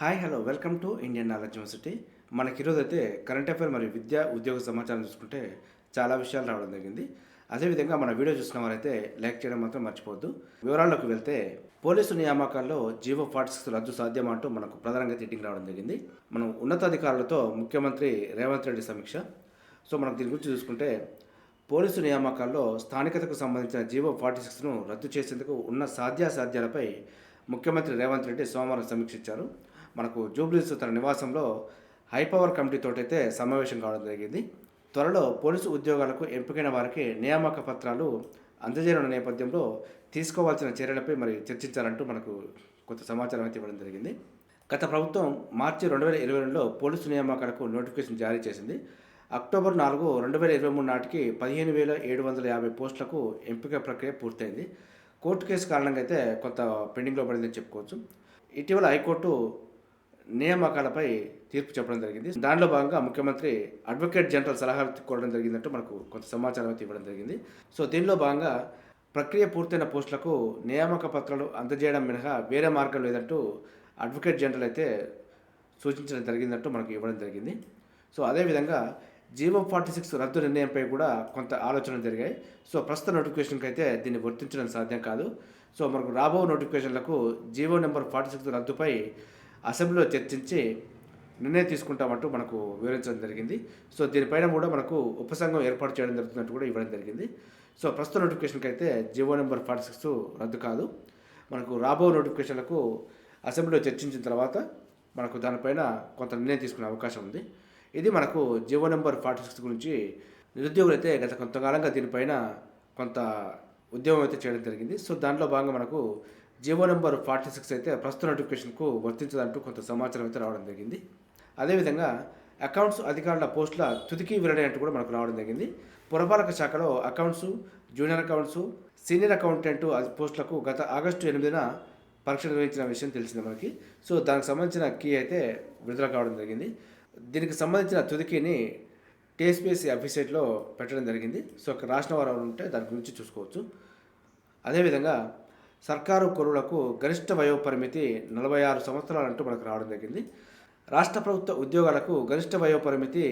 Hi hello welcome to Indian knowledge university. మనకి ఈరోజు అయితే కరెంట్ అఫైర్ మరియు విద్య ఉద్యోగ సమాచారం చూసుకుంటే చాలా విషయాలు రావడం జరిగింది. అదేవిధంగా మన వీడియో చూసిన వారైతే లైక్ చేయడం మాత్రం మర్చిపోవద్దు. వివరాల్లోకి వెళ్తే పోలీసు నియామకాల్లో జీవో ఫార్టీ సిక్స్ రద్దు సాధ్యం అంటూ మనకు ప్రధానంగా తిట్టింగ్ రావడం జరిగింది. మనం ఉన్నతాధికారులతో ముఖ్యమంత్రి రేవంత్ రెడ్డి సమీక్ష. సో మనం దీని గురించి చూసుకుంటే పోలీసు నియామకాల్లో స్థానికతకు సంబంధించిన జీవో ఫార్టీ సిక్స్ను రద్దు చేసేందుకు ఉన్న సాధ్యాసాధ్యాలపై ముఖ్యమంత్రి రేవంత్ రెడ్డి సోమవారం సమీక్షించారు. మనకు జూబ్లీస్ తన నివాసంలో హైపవర్ కమిటీతోటైతే సమావేశం కావడం జరిగింది. త్వరలో పోలీసు ఉద్యోగాలకు ఎంపికైన వారికి నియామక పత్రాలు అందజేయనున్న నేపథ్యంలో తీసుకోవాల్సిన చర్యలపై మరి చర్చించాలంటూ మనకు కొంత సమాచారం అయితే ఇవ్వడం జరిగింది. గత ప్రభుత్వం మార్చి రెండు వేల ఇరవై రెండులో పోలీసు నియామకాలకు నోటిఫికేషన్ జారీ చేసింది. అక్టోబర్ నాలుగు రెండు వేల ఇరవై మూడు నాటికి పదిహేను వేల ఏడు వందల యాభై పోస్టులకు ఎంపిక ప్రక్రియ పూర్తయింది. కోర్టు కేసు కారణంగా అయితే కొంత పెండింగ్లో పడిందని చెప్పుకోవచ్చు. ఇటీవల హైకోర్టు నియామకాలపై తీర్పు చెప్పడం జరిగింది. దానిలో భాగంగా ముఖ్యమంత్రి అడ్వకేట్ జనరల్ సలహాలు కోరడం జరిగిందంటూ మనకు కొంత సమాచారం అయితే ఇవ్వడం జరిగింది. సో దీనిలో భాగంగా ప్రక్రియ పూర్తయిన పోస్టులకు నియామక పత్రాలు అందజేయడం మినహా వేరే మార్గం లేదంటూ అడ్వకేట్ జనరల్ అయితే సూచించడం జరిగిందంటూ మనకు ఇవ్వడం జరిగింది. సో అదేవిధంగా జీవో ఫార్టీ సిక్స్ రద్దు నిర్ణయంపై కూడా కొంత ఆలోచనలు జరిగాయి. సో ప్రస్తుత నోటిఫికేషన్కి అయితే దీన్ని వర్తించడం సాధ్యం కాదు. సో మనకు రాబో నోటిఫికేషన్లకు G O number forty six రద్దుపై అసెంబ్లీలో చర్చించి నిర్ణయం తీసుకుంటామంటూ మనకు వివరించడం జరిగింది. సో దీనిపైన కూడా మనకు ఉపసంఘం ఏర్పాటు చేయడం జరుగుతున్నట్టు కూడా ఇవ్వడం జరిగింది. సో ప్రస్తుత నోటిఫికేషన్కి అయితే జీవో నెంబర్ ఫార్టీ సిక్స్ రద్దు కాదు. మనకు రాబో నోటిఫికేషన్లకు అసెంబ్లీలో చర్చించిన తర్వాత మనకు దానిపైన కొంత నిర్ణయం తీసుకునే అవకాశం ఉంది. ఇది మనకు జీవో నెంబర్ ఫార్టీ సిక్స్ గురించి నిరుద్యోగులు అయితే గత కొంతకాలంగా దీనిపైన కొంత ఉద్యమం అయితే చేయడం జరిగింది. సో దాంట్లో భాగంగా మనకు జీవో నెంబర్ ఫార్టీ సిక్స్ అయితే ప్రస్తుత నోటిఫికేషన్కు వర్తించదంటూ కొంత సమాచారం అయితే రావడం జరిగింది. అదేవిధంగా అకౌంట్స్ అధికారుల పోస్టుల తుదికి వెల్లడి అంటూ కూడా మనకు రావడం జరిగింది. పురపాలక శాఖలో accounts junior accounts senior accountant పోస్టులకు గత ఆగస్టు ఎనిమిదిన పరీక్ష నిర్వహించిన విషయం తెలిసింది మనకి. సో దానికి సంబంధించిన కీ అయితే విడుదల కావడం జరిగింది. దీనికి సంబంధించిన తుదికీని టీఎస్పీఎస్సీ వెబ్సైట్లో పెట్టడం జరిగింది. సో అక్కడ రాసిన వారు ఎవరు ఉంటే దాని గురించి చూసుకోవచ్చు. అదేవిధంగా సర్కారు కొరువులకు గరిష్ట వయో పరిమితి నలభై ఆరు సంవత్సరాలంటూ మనకు రావడం జరిగింది. రాష్ట్ర ప్రభుత్వ ఉద్యోగాలకు గరిష్ట వయో పరిమితి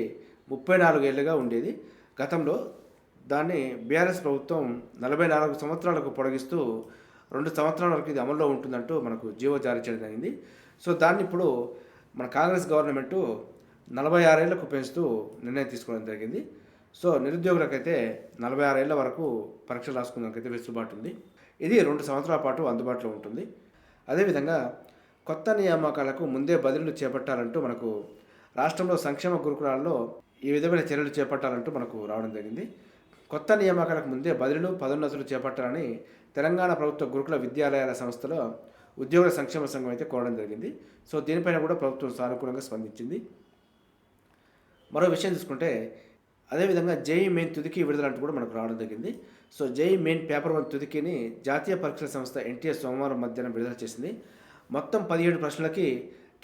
ముప్పై నాలుగు ఏళ్ళుగా ఉండేది. గతంలో దాన్ని బీఆర్ఎస్ ప్రభుత్వం నలభై నాలుగు సంవత్సరాలకు పొడిగిస్తూ రెండు సంవత్సరాల వరకు ఇది అమల్లో ఉంటుందంటూ మనకు జీవో జారీ చేయడం జరిగింది. సో దాన్ని ఇప్పుడు మన కాంగ్రెస్ గవర్నమెంటు నలభై ఆరేళ్ళకు పెంచుతూ నిర్ణయం తీసుకోవడం జరిగింది. సో నిరుద్యోగులకైతే నలభై ఆరేళ్ళ వరకు పరీక్షలు రాసుకునేందుకైతే వెసులుబాటు ఉంది. ఇది రెండు సంవత్సరాల పాటు అందుబాటులో ఉంటుంది. అదేవిధంగా కొత్త నియామకాలకు ముందే బదిలీలు చేపట్టాలంటూ మనకు రాష్ట్రంలో సంక్షేమ గురుకులాల్లో ఈ విధమైన చర్యలు చేపట్టాలంటూ మనకు రావడం జరిగింది. కొత్త నియామకాలకు ముందే బదిలీలు పదోన్నతులు చేపట్టాలని తెలంగాణ ప్రభుత్వ గురుకుల విద్యాలయాల సంస్థలో ఉద్యోగుల సంక్షేమ సంఘం అయితే కోరడం జరిగింది. సో దీనిపైన కూడా ప్రభుత్వం సానుకూలంగా స్పందించింది. మరో విషయం చూసుకుంటే అదేవిధంగా జేఈ మెయిన్ తుదికి విడుదలంటూ కూడా మనకు రావడం జరిగింది. So JE main paper one తుదికిని జాతీయ పరీక్షల సంస్థ ఎన్టీఎస్ సోమవారం మధ్యాహ్నం విడుదల చేసింది. మొత్తం పదిహేడు ప్రశ్నలకి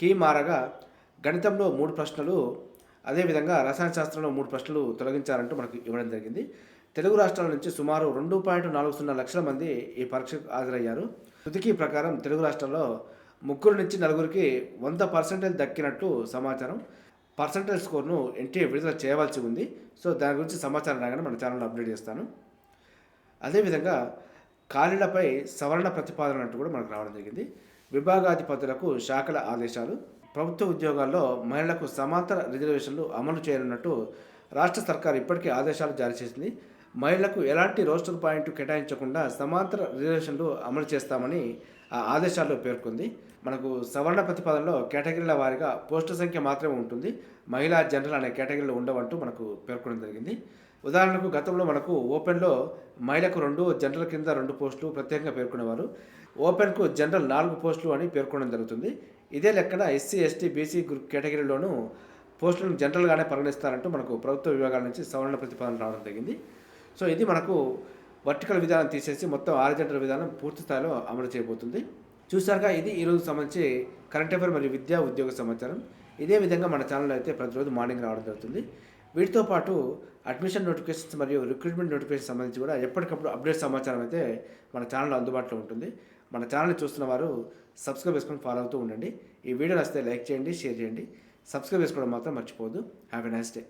కీ మారగా గణితంలో మూడు ప్రశ్నలు అదేవిధంగా రసాయన శాస్త్రంలో మూడు ప్రశ్నలు తొలగించారంటూ మనకు ఇవ్వడం జరిగింది. తెలుగు రాష్ట్రాల నుంచి సుమారు రెండు పాయింట్ నాలుగు సున్నా లక్షల మంది ఈ పరీక్షకు హాజరయ్యారు. తుదికి ప్రకారం తెలుగు రాష్ట్రాల్లో ముగ్గురు నుంచి నలుగురికి వంద పర్సెంటేజ్ దక్కినట్టు సమాచారం. పర్సంటేజ్ స్కోర్ను ఎన్టీఏ విడుదల చేయవలసి ఉంది. సో దాని గురించి సమాచారం రాగానే మన ఛానల్లో అప్డేట్ చేస్తాను. అదేవిధంగా ఖాళీలపై సవరణ ప్రతిపాదన అంటూ కూడా మనకు రావడం జరిగింది. విభాగాధిపతులకు శాఖల ఆదేశాలు. ప్రభుత్వ ఉద్యోగాల్లో మహిళలకు సమాంతర రిజర్వేషన్లు అమలు చేయనున్నట్టు రాష్ట్ర సర్కార్ ఇప్పటికే ఆదేశాలు జారీ చేసింది. మహిళలకు ఎలాంటి రోస్టర్ పాయింట్ కేటాయించకుండా సమాంతర రిజర్వేషన్లు అమలు చేస్తామని ఆ ఆదేశాల్లో పేర్కొంది. మనకు సవర్ణ ప్రతిపాదనలో కేటగిరీల వారీగా పోస్టుల సంఖ్య మాత్రమే ఉంటుంది. మహిళా జనరల్ అనే కేటగిరీలో ఉండవంటూ మనకు పేర్కొనడం జరిగింది. ఉదాహరణకు గతంలో మనకు ఓపెన్లో మహిళకు రెండు జనరల్ కింద రెండు పోస్టులు ప్రత్యేకంగా పేర్కొనేవారు. ఓపెన్కు జనరల్ నాలుగు పోస్టులు అని పేర్కొనడం జరుగుతుంది. ఇదే లెక్కన ఎస్సీ ఎస్టీ బీసీ గ్రూప్ కేటగిరీలోనూ పోస్టులను జనరల్గానే పరిగణిస్తారంటూ మనకు ప్రభుత్వ విభాగాల నుంచి సవరణ ప్రతిపాదన రావడం జరిగింది. సో ఇది మనకు వర్టికల్ విధానం తీసేసి మొత్తం ఆరిజెంటల్ విధానం పూర్తి స్థాయిలో అమలు చేయబోతుంది. చూసారుగా ఇది ఈరోజు సంబంధించి కరెంట్ అఫైర్ మరియు విద్యా ఉద్యోగ సమాచారం. ఇదే విధంగా మన ఛానల్లో అయితే ప్రతిరోజు మార్నింగ్ రావడం జరుగుతుంది. వీటితో పాటు అడ్మిషన్ నోటిఫికేషన్స్ మరియు రిక్రూట్మెంట్ నోటిఫికేషన్ సంబంధించి కూడా ఎప్పటికప్పుడు అప్డేట్ సమాచారం అయితే మన ఛానల్లో అందుబాటులో ఉంటుంది. మన ఛానల్ని చూస్తున్న వారు సబ్స్క్రైబ్ చేసుకొని ఫాలో అవుతూ ఉండండి. ఈ వీడియో నచ్చితే లైక్ చేయండి షేర్ చేయండి. సబ్స్క్రైబ్ చేసుకోవడం మాత్రం మర్చిపోవద్దు. Have nice day